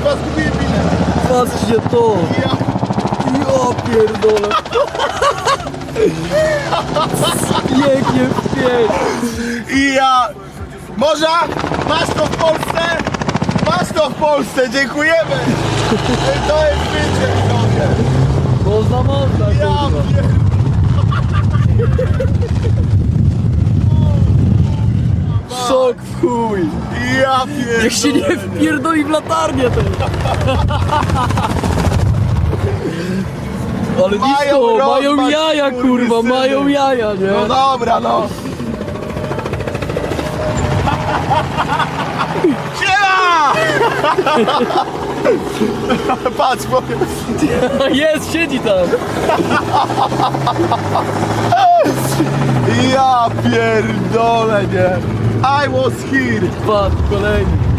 kurwa, zgubiłem bilet. Patrzcie to! Ja, Ja pierdolę! Pięknie w i ja. Morza, masz to w Polsce? Masz to w Polsce, dziękujemy. To jest widzowie. Można, można, Ja kurwa. pier... Szok w chuj! Ja pier... Niech się nie wpierdoli w latarnię to! Ale Mają nisko, mają rozmach, jaja kurwa, skurwysyny. mają jaja, nie? No dobra, no. Siema! Patrz, powiem. Jest, siedzi tam! Pierdolę, nie. I was here. Patrz, kolejny.